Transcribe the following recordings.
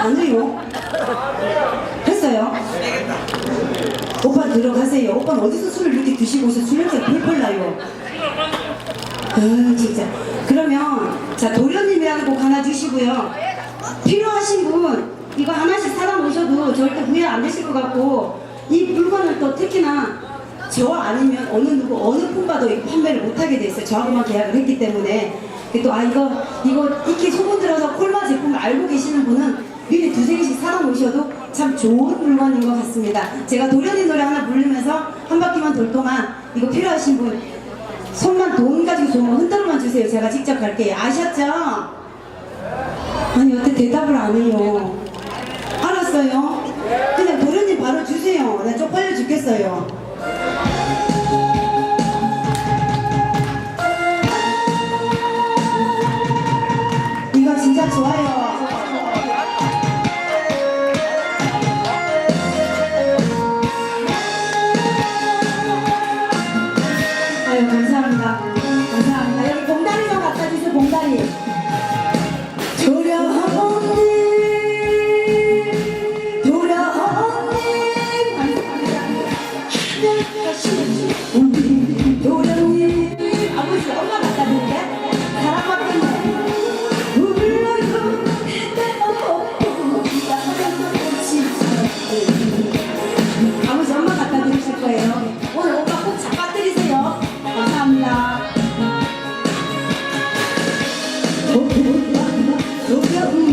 안 해요? 했어요? 오빠 들어가세요. 오빠는 어디서 술을 이렇게 드시고서 술 냄새가 펄펄 나요? 아 진짜. 그러면 자 도련님이라는 곡 하나 주시고요. 필요하신 분 이거 하나씩 사다 놓으셔도 절대 후회 안 되실 것 같고 이 물건을 또 특히나 저 아니면 어느 누구 어느 품바도 판매를 못하게 돼 있어요. 저하고만 계약을 했기 때문에 또 아 이거 이거 이렇게 소문 들어서 콜마 제품을 알고 계시는 분은 미리 두세 개씩 사다 놓으셔도 참 좋은 물건인 것 같습니다. 제가 도련이 노래 하나 부르면서 한 바퀴만 돌 동안 이거 필요하신 분 손만 돈 가지고 좋은 거 흔들어만 주세요. 제가 직접 갈게요. 아셨죠? 아니 어떻게 대답을 안 해요? 알았어요. 그냥 도련님 바로 주세요. 나 쪽팔려 죽겠어요. 감사합니다. 감사합니다. 여기 봉다리 좀 갖다 주세요. 봉다리. 도련님 도련님 우리 도련님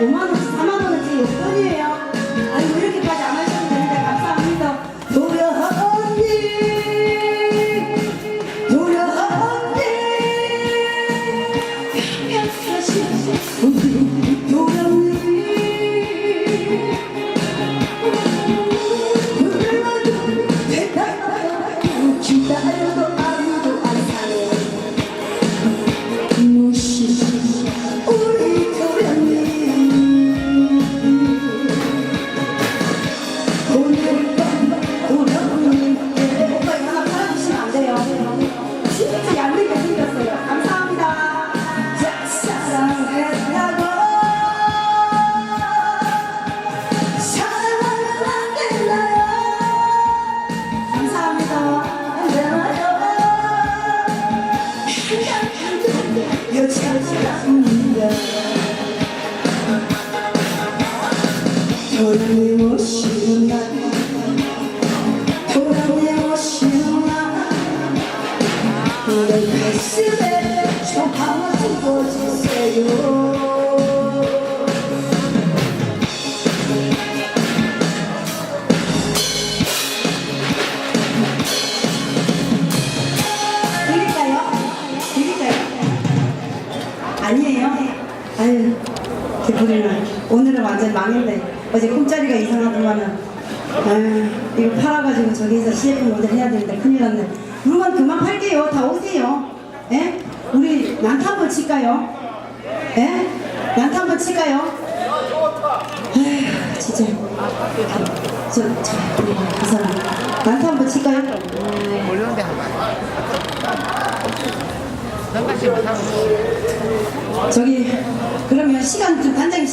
5만원어치, 4만원어치 용돈이에요. 아이고, 이렇게까지 안 날내 가슴에 좀 하나 짚어주세요 드릴까요? 드릴까요? 아니에요? 아유, 개뿔이나. 오늘은 완전 망했네. 어제 꿈자리가 이상하더만은. 아유, 이거 팔아가지고 저기서 CF 모델 해야 되는데 큰일 났네. 물건 그만 팔게요. 다 오세요. 예? 우리 난타 한번 칠까요? 예? 난타 한번 칠까요? 아휴, 진짜. 저, 저, 그 사람. 난타 한번 칠까요? 어려운데 한 번. 저기, 그러면 시간 좀 단장이